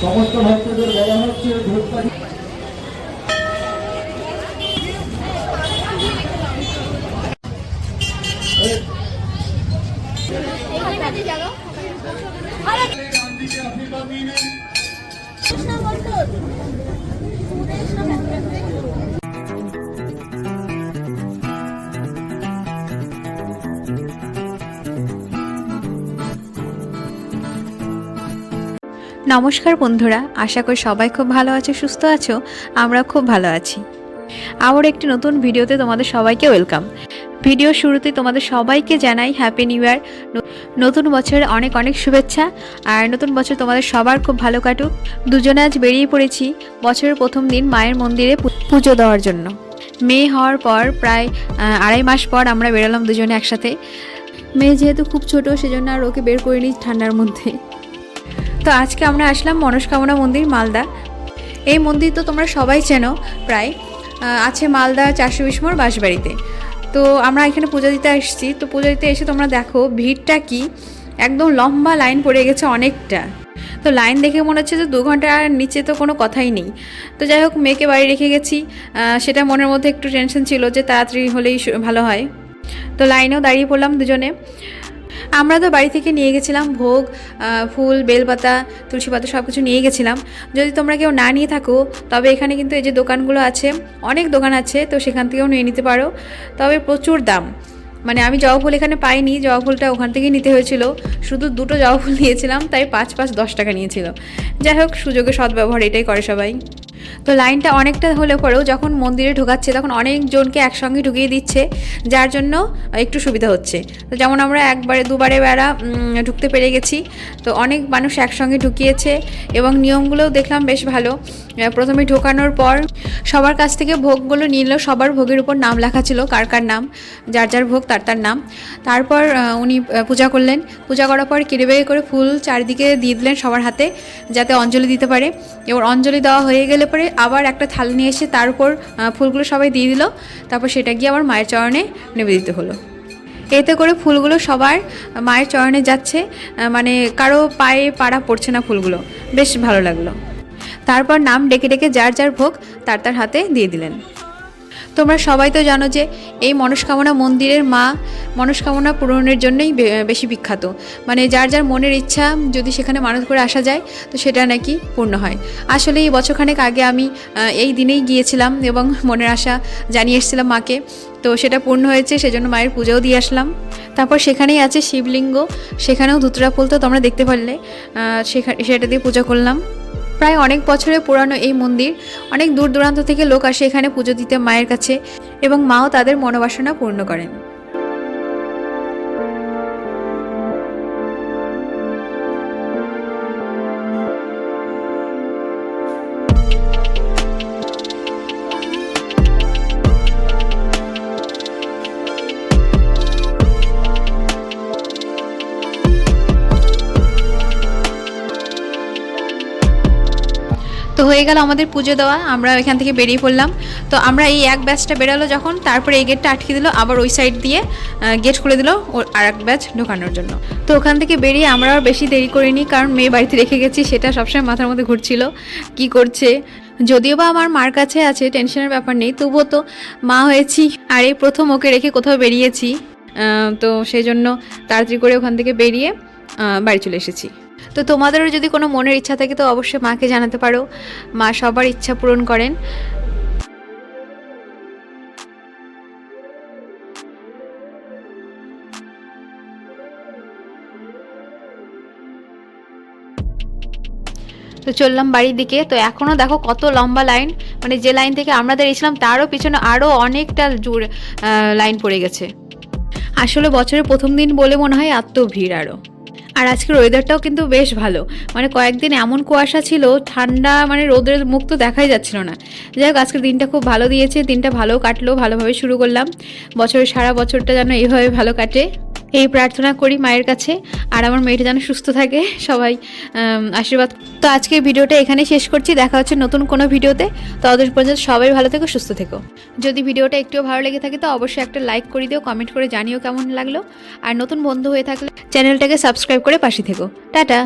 সমস্ত ভক্তদের বলা হচ্ছে ধূপকাঠি গান্ধীকে নমস্কার বন্ধুরা, আশা করি সবাই খুব ভালো আছো, সুস্থ আছো আমরা খুব ভালো আছি। আবার একটি নতুন ভিডিওতে তোমাদের সবাইকে ওয়েলকাম। ভিডিও শুরুতে তোমাদের সবাইকে জানাই হ্যাপি নিউ ইয়ার নতুন বছরের অনেক অনেক শুভেচ্ছা, আর নতুন বছর তোমাদের সবার খুব ভালো কাটুক। দুজনে আজ বেরিয়ে পড়েছি বছরের প্রথম দিন মায়ের মন্দিরে পুজো দেওয়ার জন্য। মেয়ে হওয়ার পর প্রায় আড়াই মাস পর আমরা বেরোলাম দুজনে একসাথে। মেয়ে যেহেতু খুব ছোট, সেজন্য আর ওকে বের করিনি ঠান্ডার মধ্যে। তো আজকে আমরা আসলাম মনস্কামনা মন্দির, মালদা। এই মন্দির তো তোমরা সবাই চেনো প্রায়। আছে মালদা চারশো বিশমোর বাঁশবাড়িতে। তো আমরা এখানে পুজো দিতে আসছি। তো পুজো দিতে এসে তোমরা দেখো ভিড়টা কি। একদম লম্বা লাইন পড়ে গেছে অনেকটা। তো লাইন দেখে মনে হচ্ছে যে দু ঘণ্টার নিচে তো কোনো কথাই নেই। তো যাই হোক, মেয়েকে বাড়ি রেখে গেছি। সেটা মনের মধ্যে একটু টেনশন ছিল যে তাড়াতাড়ি হলেই ভালো হয়। তো লাইনেও দাঁড়িয়ে পড়লাম দুজনে। আমরা তো বাড়ি থেকে নিয়ে গেছিলাম ভোগ ফুল, বেলপাতা তুলসী পাতা সব কিছু নিয়ে গেছিলাম। যদি তোমরা কেউ না নিয়ে থাকো, তবে এখানে কিন্তু এই যে দোকানগুলো আছে, অনেক দোকান আছে, তো সেখান থেকেও নিয়ে নিতে পারো। তবে প্রচুর দাম। মানে আমি জবা ফুল এখানে পাইনি, জবা ফুলটা ওখান থেকেই নিতে হয়েছিল। শুধু দুটো জবা ফুল নিয়েছিলাম, তাই পাঁচ পাঁচ দশ টাকা নিয়েছিল। যাই হোক, সুযোগে সদ্ব্যবহার এটাই করে সবাই। তো লাইনটা অনেকটা হলে পরেও যখন মন্দিরে ঢোকাচ্ছে তখন অনেকজনকে একসঙ্গে ঢুকিয়ে দিচ্ছে, যার জন্য একটু সুবিধা হচ্ছে। তো যেমন আমরা একবারে দুবারে বেড়া ঢুকতে পেরে গেছি, তো অনেক মানুষ একসঙ্গে ঢুকিয়েছে এবং নিয়মগুলোও দেখলাম বেশ ভালো। প্রথমে ঢোকানোর পর সবার কাছ থেকে ভোগগুলো নিল। সবার ভোগের উপর নাম লেখা ছিল কার কার নাম, যার যার ভোগ, তার তার নাম। তারপর উনি পূজা করলেন। পূজা করার পর কিরেবেগে করে ফুল চারিদিকে দিয়ে দিলেন সবার হাতে, যাতে অঞ্জলি দিতে পারে। এবার অঞ্জলি দেওয়া হয়ে গেলে পরে আবার একটা থালা নিয়ে এসে তার উপর ফুলগুলো সবাই দিয়ে দিল। তারপর সেটা গিয়ে আবার মায়ের চরণে নিবেদিত হলো। এতে করে ফুলগুলো সবার মায়ের চরণে যাচ্ছে। মানে কারও পায়ে পাড়া পড়ছে না ফুলগুলো। বেশ ভালো লাগল। তারপর নাম ডেকে ডেকে যার যার ভোগ তার তার হাতে দিয়ে দিলেন। তোমরা সবাই তো জানো যে এই মনস্কামনা মন্দিরের মা মনস্কামনা পূরণের জন্যই বেশি বিখ্যাত। মানে যার যার মনের ইচ্ছা যদি সেখানে মানুষ করে আসা যায় তো সেটা নাকি পূর্ণ হয়। আসলে এই বছরখানেক আগে আমি এই দিনেই গিয়েছিলাম এবং মনের আশা জানিয়ে এসেছিলাম মাকে। তো সেটা পূর্ণ হয়েছে সেজন্য মায়ের পুজোও দিয়ে আসলাম। তারপর সেখানেই আছে শিবলিঙ্গ সেখানেও ধুতরা ফুল তো তোমরা দেখতে পারলে। আহ, সেখা- সেটা দিয়ে পূজা করলাম। প্রায় অনেক বছরের পুরানো এই মন্দির, অনেক দূর দূরান্ত থেকে লোক আসে এখানে পুজো দিতে মায়ের কাছে এবং মাও তাদের মনোবাসনা পূর্ণ করেন। হয়ে গেল আমাদের পুজো দেওয়া, আমরা এখান থেকে বেরিয়ে পড়লাম। তো আমরা এই এক ব্যাচটা বেরালো যখন, তারপরে এই গেটটা আটকে দিল, আবার ওই সাইড দিয়ে গেট খুলে দিল ওর আর এক ব্যাচ ঢোকানোর জন্য। তো ওখান থেকে বেরিয়ে আমরা আর বেশি দেরি করিনি, কারণ মেয়ে বাড়িতে রেখে গেছি, সেটা সবসময় মাথার মধ্যে ঘুরছিল, কি করছে? যদিও বা আমার মার কাছে আছে টেনশনের ব্যাপার নেই, তবুও তো মা হয়েছি, আর এই প্রথম ওকে রেখে কোথাও বেরিয়েছি। তো সেই জন্য তাড়াতাড়ি করে ওখান থেকে বেরিয়ে বাড়ি চলে এসেছি। তো তোমাদেরও যদি কোনো মনের ইচ্ছা থাকে, তো অবশ্যই মাকে জানাতে পারো। মা সবার ইচ্ছা পূরণ করেন। তো চললাম বাড়ির দিকে। তো এখনও দেখো কত লম্বা লাইন। মানে যে লাইন থেকে আমরা দাঁড়িয়েছিলাম, তারও পিছনে আরও অনেকটা জুড়ে লাইন পড়ে গেছে। আসলে বছরের প্রথম দিন বলে মনে হয় এত ভিড় আরও আর আজকের ওয়েদারটাও কিন্তু বেশ ভালো। মানে কয়েকদিন এমন কুয়াশা ছিল, ঠান্ডা মানে রোদের মুখ তো দেখাই যাচ্ছিল না। যাই হোক, আজকের দিনটা খুব ভালো দিয়েছে, দিনটা ভালো কাটলো, ভালোভাবে শুরু করলাম। বছরের সারা বছরটা যেন এইভাবে ভালো কাটে। এই প্রার্থনা করি মায়ের কাছে। আর আমার মেয়েটা যেন সুস্থ থাকে, সবাই আশীর্বাদ। তো আজকে ভিডিওটা এখানে শেষ করছি। দেখা হচ্ছে নতুন কোনো ভিডিওতে। ততদিন পর্যন্ত সবাই ভালো থেকো, সুস্থ থেকো। যদি ভিডিওটা একটুও ভালো লেগে থাকে, তো অবশ্যই একটা লাইক করে দিও, কমেন্ট করে জানিও কেমন লাগল। আর নতুন বন্ধু হয়ে থাকলে চ্যানেলটাকে সাবস্ক্রাইব করে পাশে থেকো। টাটা!